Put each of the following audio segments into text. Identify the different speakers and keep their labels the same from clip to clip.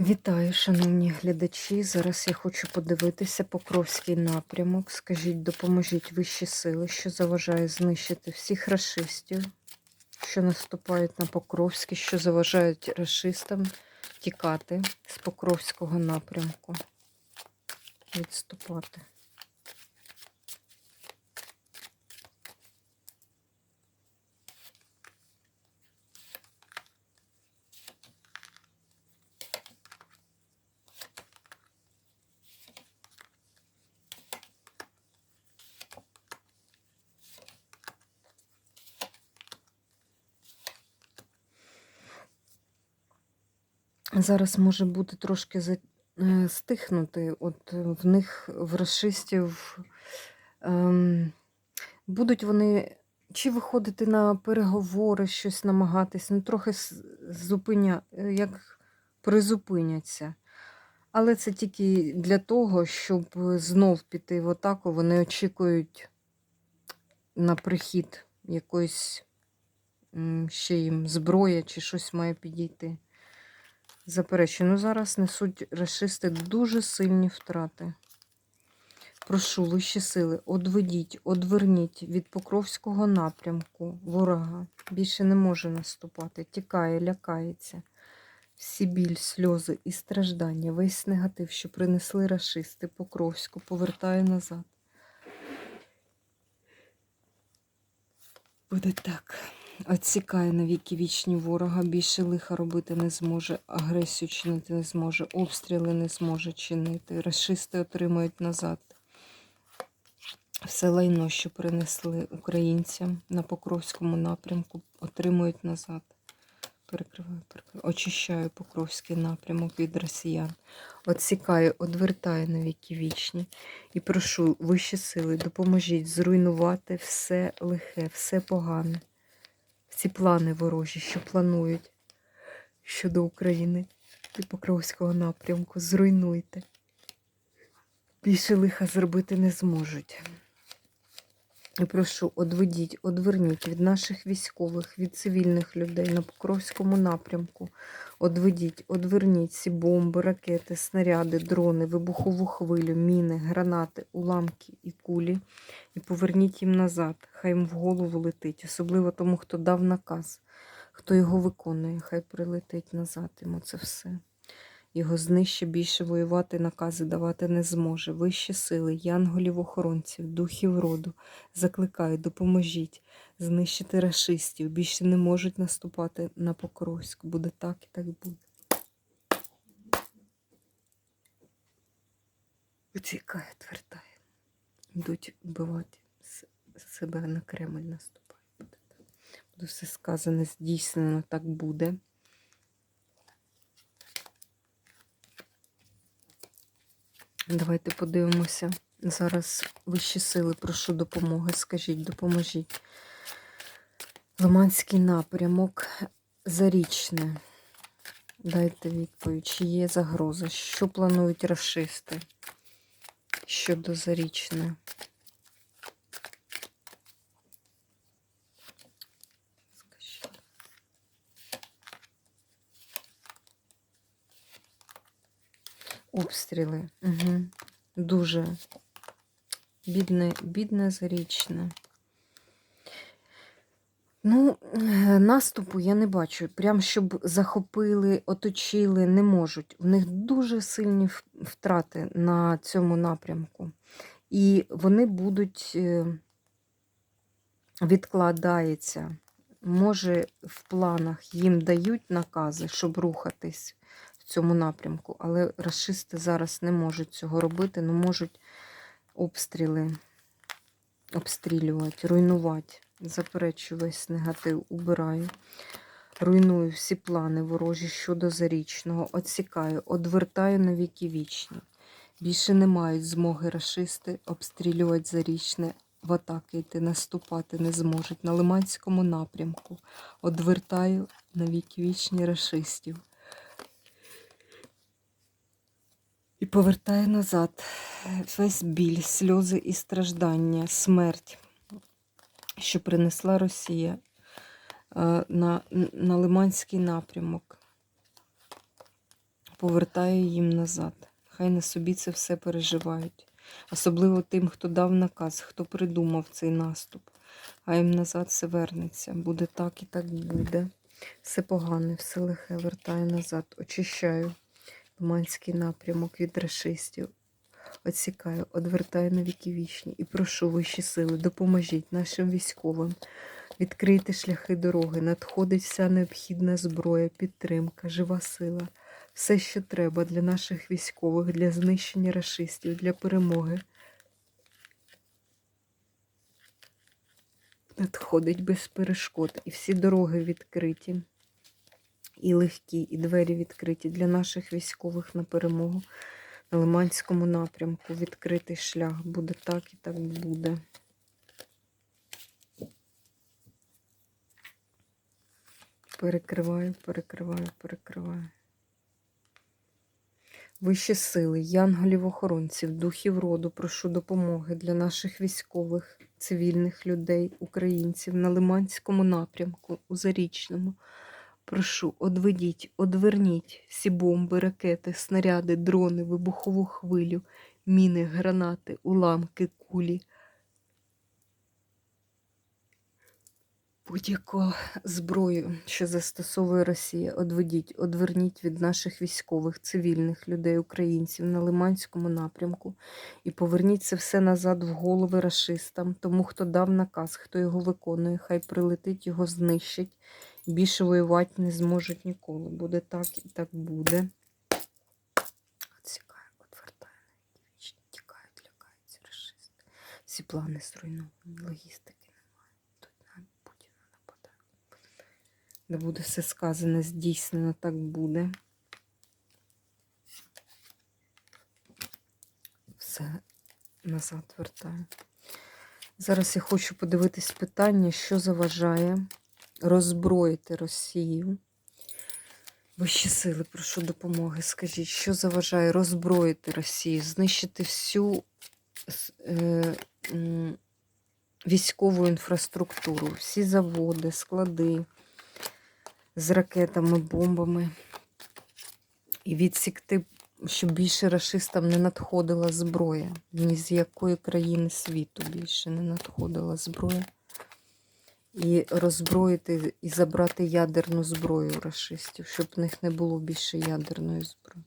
Speaker 1: Вітаю, шановні глядачі. Зараз я хочу подивитися Покровський напрямок. Скажіть, допоможіть вищі сили, що заважає знищити всіх расистів, що наступають на Покровський, що заважають расистам тікати з Покровського напрямку. Відступати. Зараз може бути трошки е, стихнути. От е, в них, в расистів, ем, будуть вони чи виходити на переговори, щось намагатись, ну трохи зупиня, е, як призупиняться. Але це тільки для того, щоб знов піти в атаку. Вони очікують на прихід якоїсь ще їм зброя чи щось має підійти. Заперечую, ну зараз несуть расисти дуже сильні втрати. Прошу, вищі сили, одведіть, одверніть від Покровського напрямку ворога. Більше не може наступати, тікає, лякається. Всі біль, сльози і страждання, весь негатив, що принесли расисти Покровську, повертає назад. Буде так. Отсікає на віки вічні ворога, більше лиха робити не зможе, агресію чинити не зможе, обстріли не зможе чинити. Расисти отримують назад все лайно, що принесли українцям на Покровському напрямку, отримують назад. Перекриваю, перекриваю. Очищаю Покровський напрямок від росіян. Отсікаю, одвертаю на віки вічні. І прошу вищі сили, допоможіть зруйнувати все лихе, все погане. Всі плани ворожі, що планують щодо України і Покровського напрямку. Зруйнуйте. Більше лиха зробити не зможуть. Прошу, одведіть, одверніть від наших військових, від цивільних людей на Покровському напрямку. Одведіть, одверніть ці бомби, ракети, снаряди, дрони, вибухову хвилю, міни, гранати, уламки і кулі. І поверніть їм назад. Хай їм в голову летить, особливо тому, хто дав наказ, хто його виконує, хай прилетить назад йому це все. Його знище більше воювати, накази давати не зможе. Вищі сили, янголів-охоронців, духів роду, закликаю, допоможіть знищити рашистів. Більше не можуть наступати на Покровськ. Буде так і так буде. Утікає, твертає. Йдуть вбивати себе на Кремль наступає. Буде все сказане, здійснено, так буде. Давайте подивимося. Зараз вищі сили, прошу допомоги. Скажіть, допоможіть. Лиманський напрямок Зарічне. Дайте відповідь, чи є загроза? Що планують расисти щодо Зарічне? Обстріли. Угу. Дуже бідне, бідне зарічне. Ну, е, наступу я не бачу. Прям щоб захопили, оточили, не можуть. В них дуже сильні втрати на цьому напрямку. І вони будуть е, відкладається. Може, в планах їм дають накази, щоб рухатись цьому напрямку, але расисти зараз не можуть цього робити, не можуть обстріли обстрілювати, руйнувати. Заперечую весь негатив, убираю. Руйную всі плани ворожі щодо зарічного, отсікаю, одвертаю на віки вічні. Більше не мають змоги рашисти обстрілювати зарічне, в атаки йти, наступати не зможуть. На Лиманському напрямку одвертаю на віки вічні рашистів. І повертаю назад весь біль, сльози і страждання, смерть, що принесла Росія е, на, на Лиманський напрямок. повертаю їм назад. Хай на собі це все переживають. Особливо тим, хто дав наказ, хто придумав цей наступ. А їм назад все вернеться. Буде так і так буде. Все погане, все лихе вертаю назад. Очищаю Лиманський напрямок від расистів. Отсікаю, одвертаю на віки вічні і прошу вищі сили, допоможіть нашим військовим. Відкрийте шляхи дороги, надходить вся необхідна зброя, підтримка, жива сила. Все, що треба для наших військових, для знищення расистів, для перемоги. Надходить без перешкод, і всі дороги відкриті, і легкі, і двері відкриті для наших військових на перемогу. На Лиманському напрямку відкритий шлях. Буде так і так буде. Перекриваю, перекриваю, перекриваю. Вищі сили, янголів-охоронців, духів роду, прошу допомоги для наших військових, цивільних людей, українців на Лиманському напрямку, у Зарічному. Прошу, одведіть, одверніть всі бомби, ракети, снаряди, дрони, вибухову хвилю, міни, гранати, уламки, кулі. Будь-яку зброю, що застосовує Росія, одведіть, одверніть від наших військових, цивільних людей, українців на Лиманському напрямку і поверніть це все назад в голови рашистам, тому хто дав наказ, хто його виконує, хай прилетить, його знищить. Більше воювати не зможуть ніколи. Буде так і так буде. Отсікаю, отвертаю на які вічні, тікають, лякаються рашисти. Всі плани зруйновані, логістики немає. Тут на Путіна нападають. Де буде все сказане, здійснено, так буде. Все назад вертаю. Зараз я хочу подивитись питання, що заважає роззброїти Росію. Вищі сили, прошу допомоги. Скажіть, що заважає роззброїти Росію, знищити всю е, військову інфраструктуру, всі заводи, склади з ракетами, бомбами. І відсікти, щоб більше рашистам не надходила зброя. Ні з якої країни світу більше не надходила зброя і роззброїти і забрати ядерну зброю у рашистів, щоб в них не було більше ядерної зброї.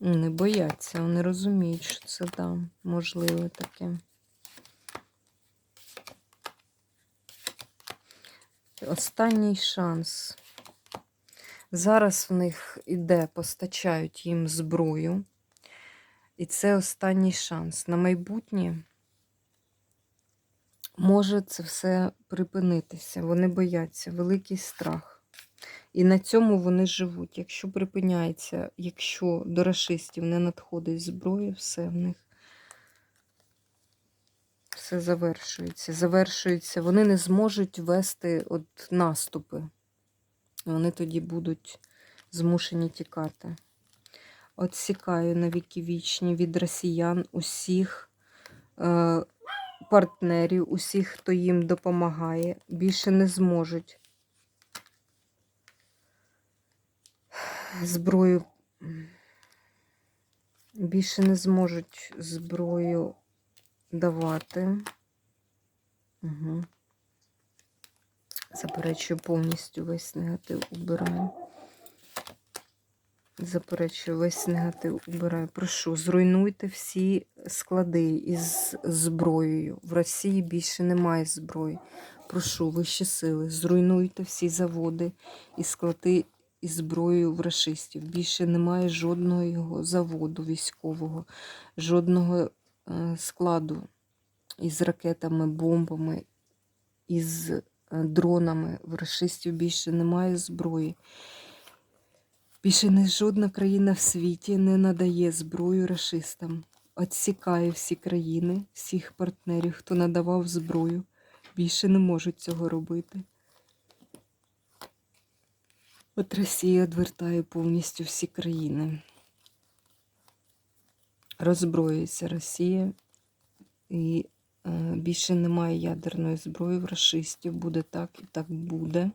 Speaker 1: Не бояться, вони розуміють, що це да, можливе таке. Останній шанс. Зараз в них іде, постачають їм зброю. І це останній шанс. На майбутнє може це все припинитися. Вони бояться, великий страх. І на цьому вони живуть. Якщо припиняється, якщо до рашистів не надходить зброя, все в них все завершується. Завершується. Вони не зможуть вести от наступи. Вони тоді будуть змушені тікати. Отсікаю на віки вічні від росіян усіх е, партнерів, усіх, хто їм допомагає, більше не зможуть зброю. Більше не зможуть зброю давати. Угу. Заперечую повністю весь негатив убираю. Заперечую, весь негатив убираю. Прошу, зруйнуйте всі склади із зброєю. В Росії більше немає зброї. Прошу, вищі сили, зруйнуйте всі заводи і склади із зброєю в рашистів. Більше немає жодного його заводу військового, жодного е, складу із ракетами, бомбами, із е, дронами. В рашистів більше немає зброї. Більше не жодна країна в світі не надає зброю рашистам. Отсікає всі країни, всіх партнерів, хто надавав зброю. Більше не можуть цього робити. От Росія відвертає повністю всі країни. Роззброюється Росія і е, більше немає ядерної зброї в рашистів. Буде так і так буде.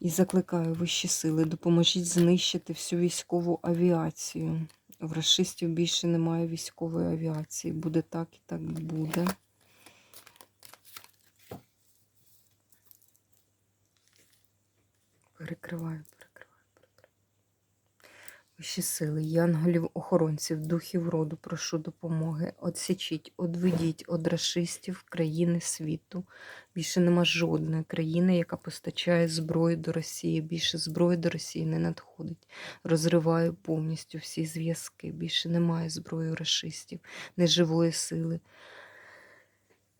Speaker 1: І закликаю вищі сили, допоможіть знищити всю військову авіацію. В расистів більше немає військової авіації. Буде так і так буде. Перекриваю. Вищі сили, янголів, охоронців, духів роду, прошу допомоги. Отсічіть, одведіть од рашистів країни світу. Більше нема жодної країни, яка постачає зброю до Росії. Більше зброї до Росії не надходить. Розриваю повністю всі зв'язки. Більше немає зброї у рашистів, неживої сили.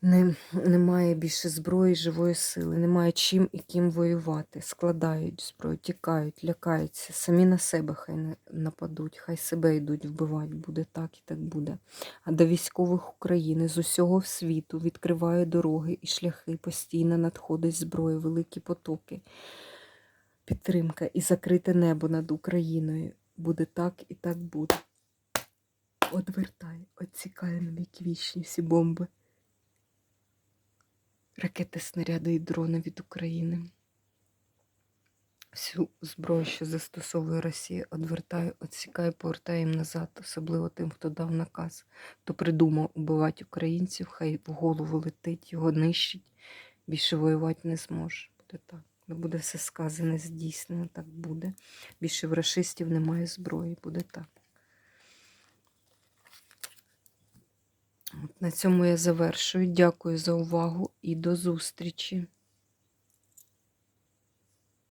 Speaker 1: Не, немає більше зброї, живої сили, немає чим і ким воювати. Складають зброю, тікають, лякаються, самі на себе хай не нападуть, хай себе йдуть вбивати. Буде так і так буде. А до військових України з усього світу відкриває дороги і шляхи, постійно надходить зброя, великі потоки, підтримка і закрите небо над Україною. Буде так і так буде. Одвертай, отсікає на віки вічні всі бомби ракети, снаряди і дрони від України. Всю зброю, що застосовує Росія, одвертаю, відсікаю, повертаю їм назад, особливо тим, хто дав наказ, хто придумав убивати українців, хай в голову летить, його нищить, більше воювати не зможе. Буде так. Буде все сказане, здійснено, так буде. Більше в рашистів немає зброї, буде так. От на цьому я завершую. Дякую за увагу і до зустрічі!